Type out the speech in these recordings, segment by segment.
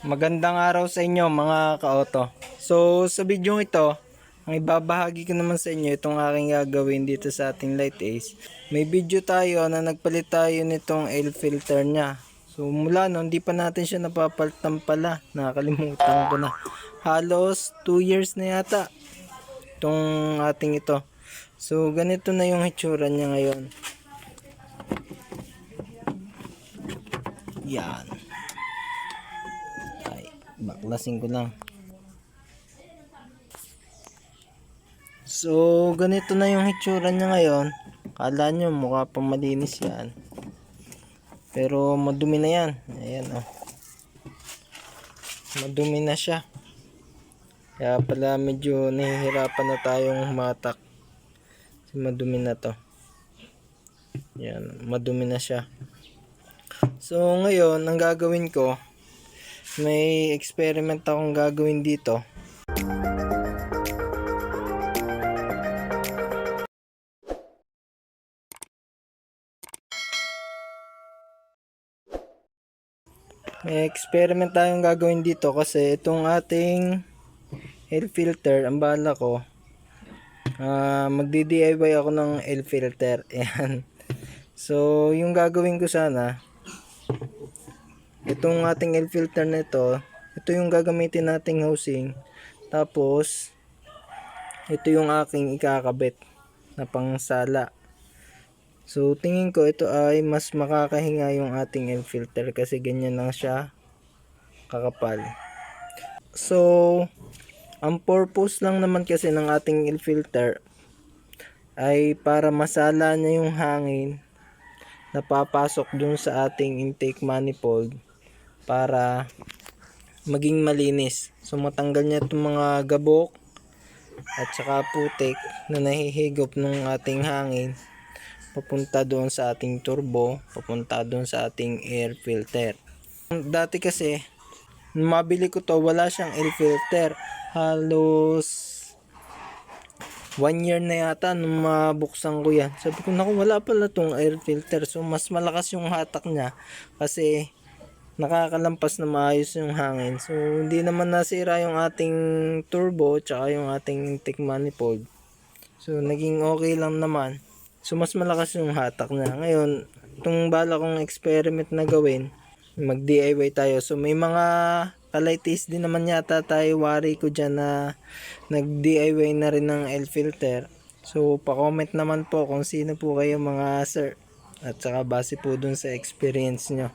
Magandang araw sa inyo mga ka-auto. So sa video ito, ang ibabahagi ko naman sa inyo itong aking gagawin dito sa ating light ace. May video tayo na nagpalit tayo nitong air filter niya. So mula noon, hindi pa natin siya napapalitan pala. Nakakalimutan ko na. Halos 2 years na yata itong ating ito. So ganito na yung hitsura niya ngayon. Yan. Baklasin ko lang. So, ganito na yung hitsura niya ngayon. Kala nyo mukha pang malinis yan. Pero madumi na yan. Ayan oh. Madumi na siya. Kaya pala medyo nahihirapan na tayong. Kasi madumi na to. Yan, madumi na siya. So ngayon, ang gagawin ko, may experiment akong gagawin dito. May experiment tayong gagawin dito kasi itong ating air filter, ang bala ko, ah magdi-DIY ako ng air filter. Ayan. So, yung gagawin ko sana, itong ating air filter na ito, ito yung gagamitin nating housing. Tapos, ito yung aking ikakabit na pangsala. So, tingin ko ito ay mas makakahinga yung ating air filter kasi ganyan lang siya kakapal. So, ang purpose lang naman kasi ng ating air filter ay para masala niya yung hangin na papasok dun sa ating intake manifold para maging malinis. So matanggal niya itong mga gabok at saka putik na nahihigop ng ating hangin papunta doon sa ating turbo, papunta doon sa ating air filter. Dati kasi, mabili ko to, wala siyang air filter. Halos one year na yata nung mabuksan ko yan. Sabi ko, naku, wala pala tong air filter. So, mas malakas yung hatak niya kasi nakakalampas na maayos yung hangin. So, hindi naman nasira yung ating turbo tsaka yung ating intake manifold. So, naging okay lang naman. So, mas malakas yung hatak niya. Ngayon, itong bala kong experiment na gawin, mag-DIY tayo. So, may mga kalaitis din naman yata tayo worry ko dyan na nag-DIY na rin ng L filter. So, pa-comment naman po kung sino po kayo mga sir. At saka base po dun sa experience nyo.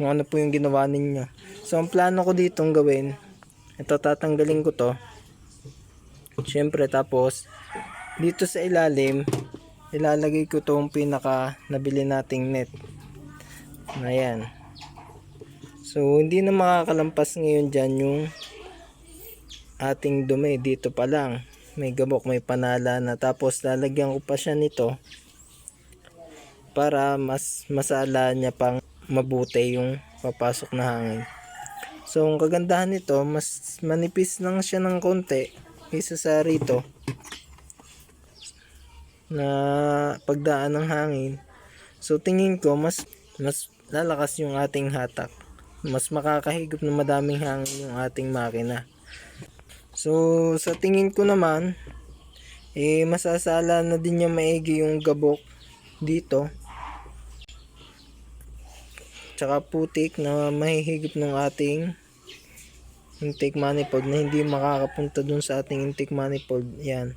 Kung ano po yung ginawa ninyo. So, ang plano ko ditong gawin, ito tatanggalin ko to. Siyempre, tapos, dito sa ilalim, ilalagay ko tong pinaka nabili nating net. Ayan. So, hindi na makakalampas ngayon dyan yung ating dumi. Dito pa lang. May gabok, may panala na. Tapos, lalagyan ko pa siya nito para mas masala niya pang mabuti yung papasok na hangin. So, ang kagandahan nito, mas manipis lang siya ng konti kaysa sa rito na pagdaan ng hangin. So tingin ko mas mas lalakas yung ating hatak. Mas makakahigop ng madaming hangin yung ating makina. So sa tingin ko naman eh masasala na din niya maigi yung gabok dito. Tsaka putik na mahihigop ng ating intake manifold na hindi makakapunta dun sa ating intake manifold. Yan.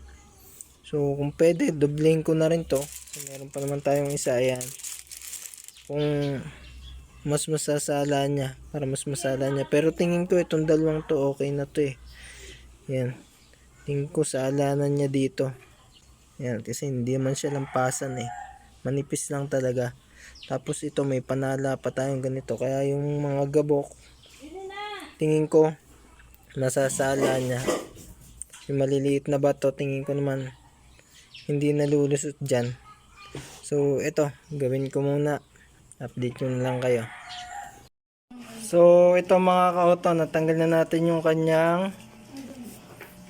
So, kung pwede, doblein ko na rin to. So, meron pa naman tayong isa. Ayan. Kung mas masasala niya. Para mas masala niya. Pero tingin ko itong dalawang to okay na to eh. Yan. Tingin ko sa alanan niya dito. Yan. Kasi hindi man siya lampasan eh. Manipis lang talaga. Tapos ito may panala pa tayong ganito. Kaya yung mga gabok, tingin ko nasasala niya. Yung maliliit na bato, tingin ko naman hindi nalulusot dyan. So, ito, gawin ko muna. Update na lang kayo. So, ito mga ka-auto, natanggal na natin yung kanyang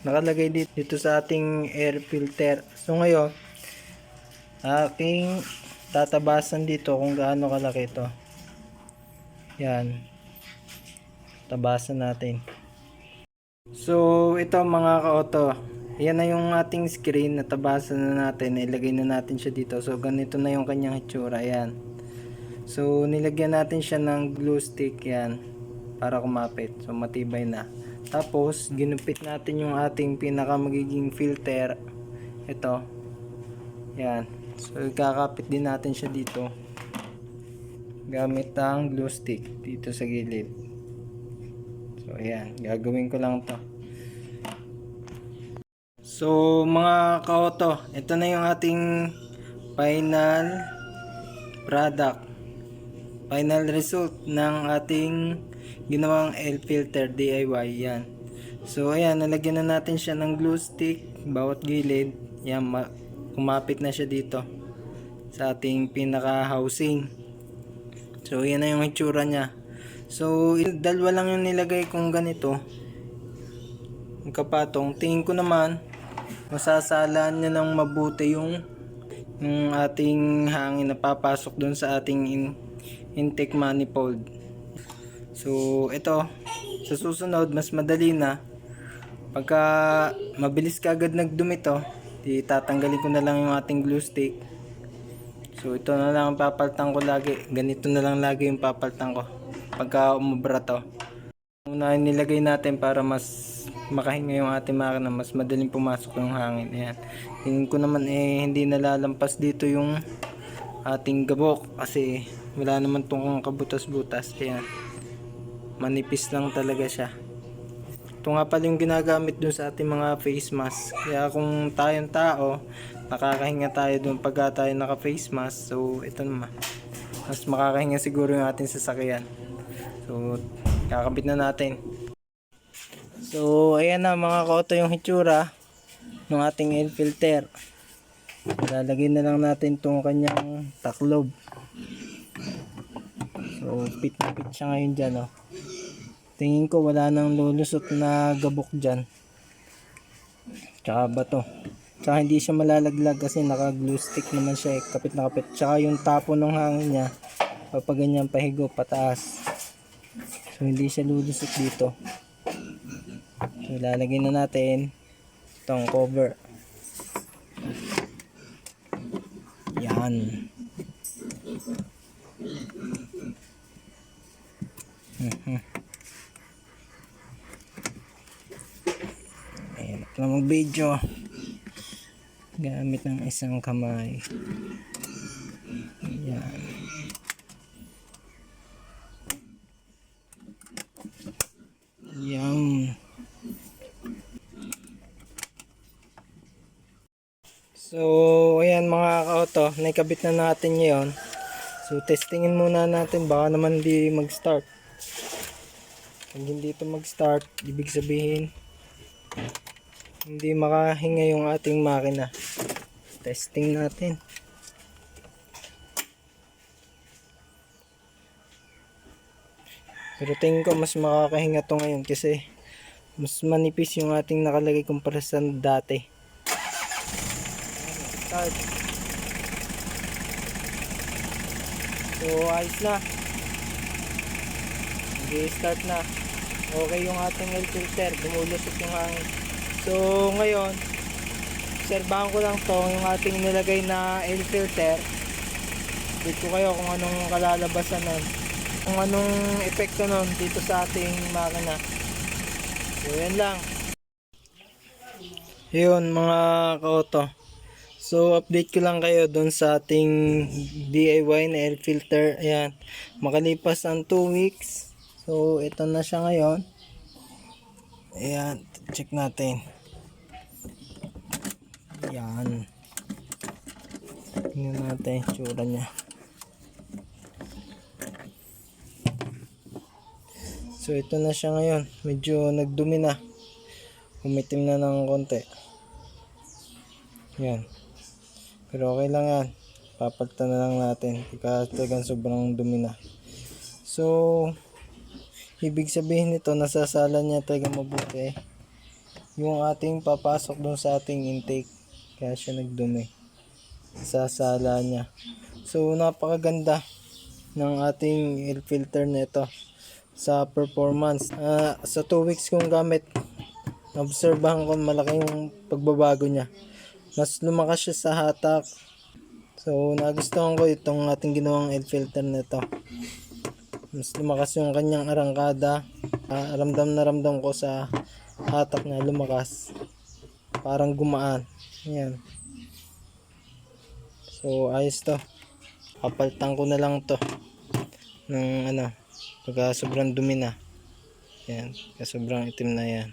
nakalagay dito, dito sa ating air filter. So, ngayon, aking tatabasan dito kung gaano kalaki ito. Yan. tabasan natin. So, ito mga ka-auto. Yan na yung ating screen. Natabasan na natin. Ilagay na natin siya dito. So, ganito na yung kanyang itsura. Ayan. So, nilagyan natin siya ng glue stick. Yan. Para kumapit. So, matibay na. Tapos, ginupit natin yung ating pinaka magiging filter. Ito. Yan. So, ikakapit din natin siya dito. Gamit ang glue stick dito sa gilid. So, ayan. Gagawin ko lang to. So, mga ka-auto, ito na yung ating final product. Final result ng ating ginawang L filter DIY. Yan. So, ayan. Nalagyan na natin siya ng glue stick. Bawat gilid. Yan. Ma- kumapit na siya dito. Sa ating pinaka-housing. So, yan na yung itsura niya. So, dalawa lang yung nilagay kong ganito. Kapatong. Tingin ko naman, masasalaan niya ng mabuti yung, yung ating hangin na papasok dun sa ating in- intake manifold. So, ito. Sa susunod, mas madali na. Pagka mabilis ka agad nagdumi to, di tatanggalin ko na lang yung ating glue stick. So ito na lang ang papaltan ko lagi. Ganito na lang lagi yung papaltan ko. Pagka umubra to. Una nilagay natin para mas makahinga yung ating makina. Mas madaling pumasok yung hangin. Ayan. Tingin ko naman eh hindi nalalampas dito yung ating gabok. Kasi wala naman tong kabutas-butas. Ayan. Manipis lang talaga siya. Ito nga pala yung ginagamit dun sa ating mga face mask. Kaya kung tayong tao, nakakahinga tayo dun pagka tayo naka face mask. So, ito naman. Mas makakahinga siguro yung ating sasakyan. So, kakabit na natin. So, ayan na mga koto yung hitsura ng ating air filter. Lalagay na lang natin itong kanyang taklob. So, pit na pit siya ngayon dyan, oh. Tingin ko wala nang lulusot na gabok dyan. Tsaka bato. Tsaka hindi siya malalaglag kasi naka glue stick naman siya eh. Kapit na kapit. Tsaka yung tapo ng hangin niya. Kapag ganyan pahigo pataas. So hindi siya lulusot dito. So ilalagay na natin itong cover. Yan. Mhm. Na mag-video. Gamit ng isang kamay. Ayan. Ayan. So, ayan mga ka-auto, naikabit na natin ngayon. So, testingin muna natin, baka naman hindi mag-start. Pag hindi ito mag-start, ibig sabihin, hindi makahinga yung ating makina. Testing natin. Pero tingin ko mas makakahinga to ngayon kasi mas manipis yung ating nakalagay kumpara sa dati. Start. So ayos na. Okay, start na. Okay yung ating air filter. Bumulusot yung hangin. So, ngayon, obserbahan ko lang to yung ating nilagay na air filter. Dito kayo kung anong kalalabasan nun. Kung anong epekto nun dito sa ating makina. So, yan lang. Yun, mga ka-auto. So, update ko lang kayo doon sa ating DIY na air filter. Ayan. Makalipas ang 2 weeks. So, ito na siya ngayon. Ayan. Check natin. Yan. Tingnan natin tsura niya. So ito na siya ngayon. Medyo nagdumi na. Umitim na ng konti. Yan. Pero okay lang yan. Papalitan na lang natin. Kasi talagang sobrang dumi na. So, ibig sabihin nito, nasasala niya talaga mabuti. Yung ating papasok dun sa ating intake. Kaya siya nagdumi. Nasasala niya. So, napakaganda ng ating air filter nito. sa performance. Ah, sa 2 weeks kong gamit, obserbahan ko malaking pagbabago niya. Mas lumakas siya sa hatak. So, nagustuhan ko itong ating ginawang air filter na to. Mas lumakas yung kanyang arangkada. Ah, ramdam na ramdam ko sa hatak na lumakas. Parang gumaan. Yan. So, ayos to. Kapaltan ko na lang to. Ng ano, pagka sobrang dumi na. Yan, pagka sobrang itim na yan.